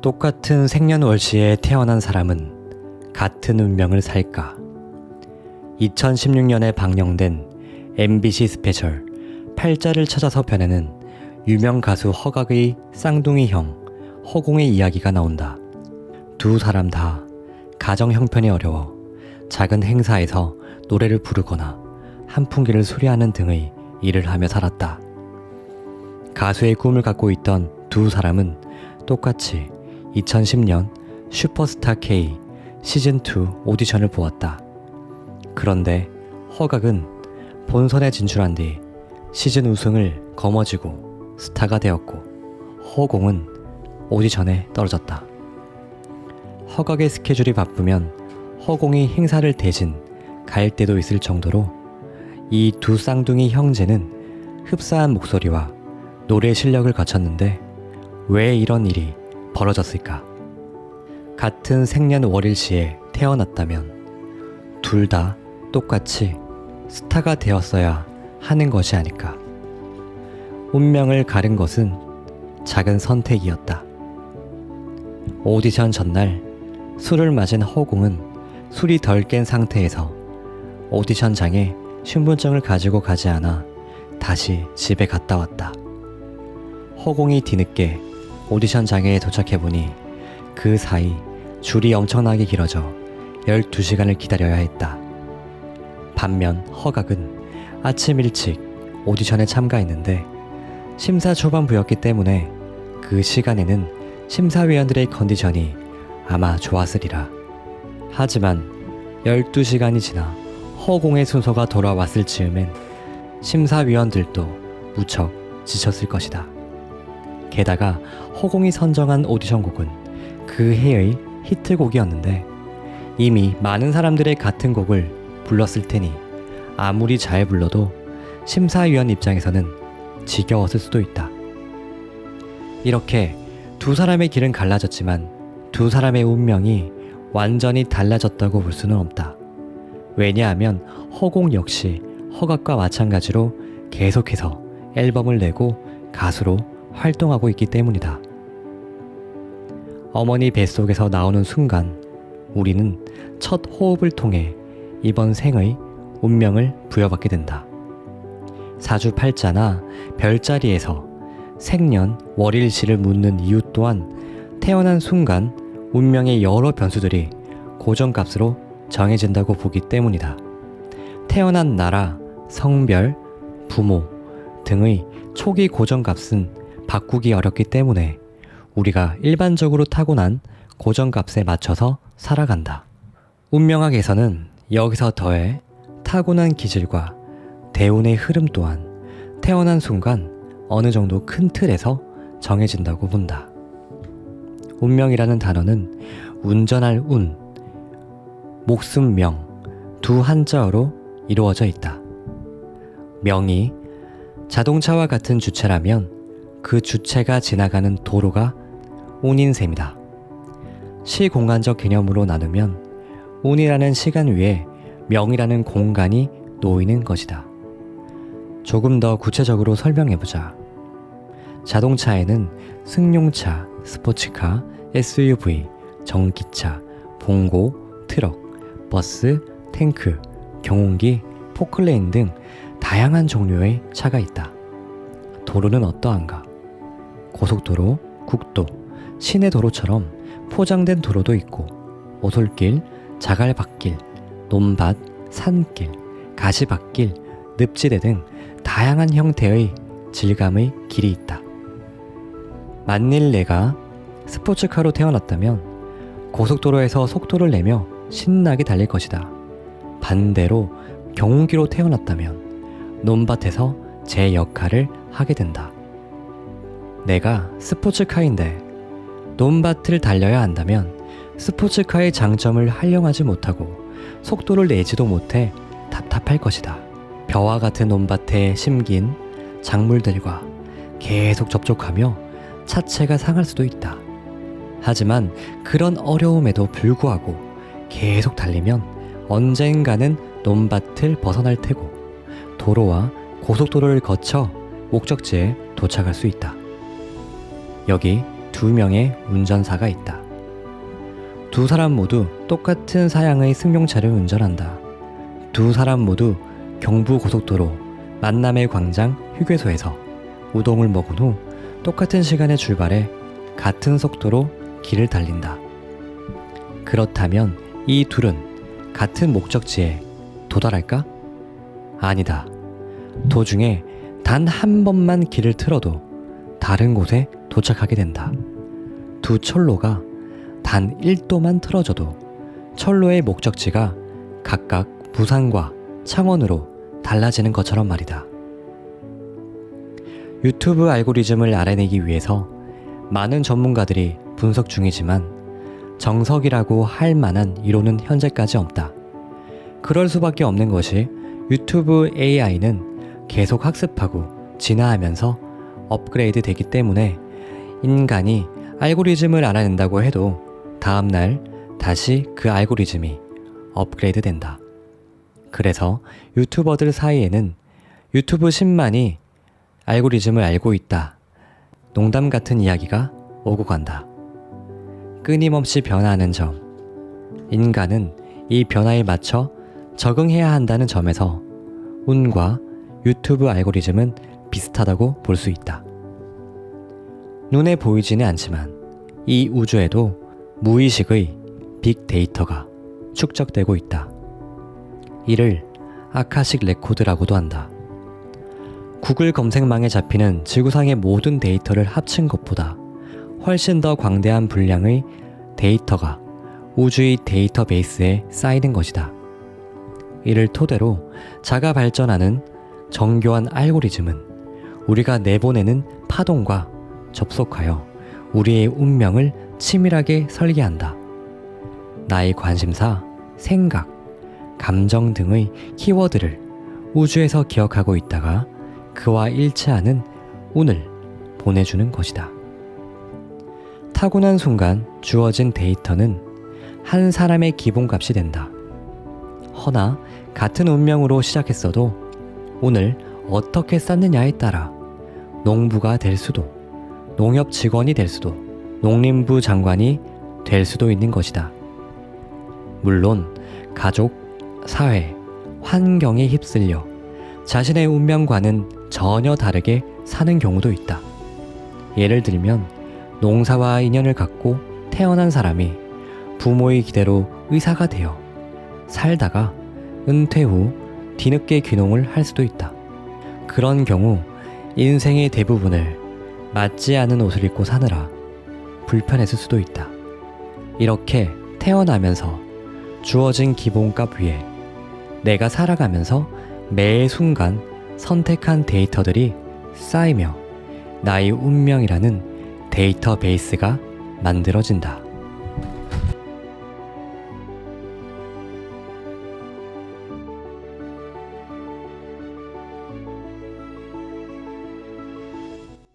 똑같은 생년월시에 태어난 사람은 같은 운명을 살까? 2016년에 방영된 MBC 스페셜 팔자를 찾아서 변하는 유명 가수 허각의 쌍둥이 형 허공의 이야기가 나온다. 두 사람 다 가정 형편이 어려워 작은 행사에서 노래를 부르거나 한풍기를 수리하는 등의 일을 하며 살았다. 가수의 꿈을 갖고 있던 두 사람은 똑같이 2010년 슈퍼스타 K 시즌2 오디션을 보았다. 그런데 허각은 본선에 진출한 뒤 시즌 우승을 거머쥐고 스타가 되었고 허공은 오디션에 떨어졌다. 허각의 스케줄이 바쁘면 허공이 행사를 대신 갈 때도 있을 정도로 이 두 쌍둥이 형제는 흡사한 목소리와 노래 실력을 갖췄는데 왜 이런 일이 벌어졌을까? 같은 생년월일시에 태어났다면 둘 다 똑같이 스타가 되었어야 하는 것이 아닐까? 운명을 가른 것은 작은 선택이었다. 오디션 전날 술을 마신 허공은 술이 덜 깬 상태에서 오디션장에 신분증을 가지고 가지 않아 다시 집에 갔다 왔다. 허공이 뒤늦게 오디션 장에 도착해보니 그 사이 줄이 엄청나게 길어져 12시간을 기다려야 했다. 반면 허각은 아침 일찍 오디션에 참가했는데 심사 초반부였기 때문에 그 시간에는 심사위원들의 컨디션이 아마 좋았으리라. 하지만 12시간이 지나 허공의 순서가 돌아왔을 즈음엔 심사위원들도 무척 지쳤을 것이다. 게다가 허공이 선정한 오디션 곡은 그 해의 히트곡이었는데 이미 많은 사람들의 같은 곡을 불렀을 테니 아무리 잘 불러도 심사위원 입장에서는 지겨웠을 수도 있다. 이렇게 두 사람의 길은 갈라졌지만 두 사람의 운명이 완전히 달라졌다고 볼 수는 없다. 왜냐하면 허공 역시 허각과 마찬가지로 계속해서 앨범을 내고 가수로 활동하고 있기 때문이다. 어머니 뱃속에서 나오는 순간 우리는 첫 호흡을 통해 이번 생의 운명을 부여받게 된다. 사주팔자나 별자리에서 생년 월일시를 묻는 이유 또한 태어난 순간 운명의 여러 변수들이 고정값으로 정해진다고 보기 때문이다. 태어난 나라, 성별, 부모 등의 초기 고정값은 바꾸기 어렵기 때문에 우리가 일반적으로 타고난 고정값에 맞춰서 살아간다. 운명학에서는 여기서 더해 타고난 기질과 대운의 흐름 또한 태어난 순간 어느 정도 큰 틀에서 정해진다고 본다. 운명이라는 단어는 운전할 운, 목숨 명, 두 한자어로 이루어져 있다. 명이 자동차와 같은 주체라면 그 주체가 지나가는 도로가 운인 셈이다. 시공간적 개념으로 나누면 운이라는 시간 위에 명이라는 공간이 놓이는 것이다. 조금 더 구체적으로 설명해보자. 자동차에는 승용차, 스포츠카, SUV, 전기차, 봉고, 트럭, 버스, 탱크, 경운기, 포클레인 등 다양한 종류의 차가 있다. 도로는 어떠한가? 고속도로, 국도, 시내 도로처럼 포장된 도로도 있고 오솔길, 자갈밭길, 논밭, 산길, 가시밭길, 늪지대 등 다양한 형태의 질감의 길이 있다. 만일 내가 스포츠카로 태어났다면 고속도로에서 속도를 내며 신나게 달릴 것이다. 반대로 경운기로 태어났다면 논밭에서 제 역할을 하게 된다. 내가 스포츠카인데 논밭을 달려야 한다면 스포츠카의 장점을 활용하지 못하고 속도를 내지도 못해 답답할 것이다. 벼와 같은 논밭에 심긴 작물들과 계속 접촉하며 차체가 상할 수도 있다. 하지만 그런 어려움에도 불구하고 계속 달리면 언젠가는 논밭을 벗어날 테고 도로와 고속도로를 거쳐 목적지에 도착할 수 있다. 여기 두 명의 운전사가 있다. 두 사람 모두 똑같은 사양의 승용차를 운전한다. 두 사람 모두 경부 고속도로 만남의 광장 휴게소에서 우동을 먹은 후 똑같은 시간에 출발해 같은 속도로 길을 달린다. 그렇다면 이 둘은 같은 목적지에 도달할까? 아니다. 도중에 단 한 번만 길을 틀어도 다른 곳에 도착하게 된다. 두 철로가 단 1도만 틀어져도 철로의 목적지가 각각 부산과 창원으로 달라지는 것처럼 말이다. 유튜브 알고리즘을 알아내기 위해서 많은 전문가들이 분석 중이지만 정석이라고 할 만한 이론은 현재까지 없다. 그럴 수밖에 없는 것이 유튜브 AI는 계속 학습하고 진화하면서 업그레이드 되기 때문에 인간이 알고리즘을 알아낸다고 해도 다음날 다시 그 알고리즘이 업그레이드 된다. 그래서 유튜버들 사이에는 유튜브 10만이 알고리즘을 알고 있다. 농담 같은 이야기가 오고 간다. 끊임없이 변화하는 점. 인간은 이 변화에 맞춰 적응해야 한다는 점에서 운과 유튜브 알고리즘은 비슷하다고 볼 수 있다. 눈에 보이지는 않지만 이 우주에도 무의식의 빅데이터가 축적되고 있다. 이를 아카식 레코드라고도 한다. 구글 검색망에 잡히는 지구상의 모든 데이터를 합친 것보다 훨씬 더 광대한 분량의 데이터가 우주의 데이터베이스에 쌓이는 것이다. 이를 토대로 자가 발전하는 정교한 알고리즘은 우리가 내보내는 파동과 접속하여 우리의 운명을 치밀하게 설계한다. 나의 관심사, 생각, 감정 등의 키워드를 우주에서 기억하고 있다가 그와 일치하는 운을 보내주는 것이다. 타고난 순간 주어진 데이터는 한 사람의 기본값이 된다. 허나 같은 운명으로 시작했어도 오늘 어떻게 쌓느냐에 따라 농부가 될 수도, 농협 직원이 될 수도, 농림부 장관이 될 수도 있는 것이다. 물론 가족, 사회, 환경에 휩쓸려 자신의 운명과는 전혀 다르게 사는 경우도 있다. 예를 들면 농사와 인연을 갖고 태어난 사람이 부모의 기대로 의사가 되어 살다가 은퇴 후 뒤늦게 귀농을 할 수도 있다. 그런 경우 인생의 대부분을 맞지 않은 옷을 입고 사느라 불편했을 수도 있다. 이렇게 태어나면서 주어진 기본값 위에 내가 살아가면서 매 순간 선택한 데이터들이 쌓이며 나의 운명이라는 데이터베이스가 만들어진다.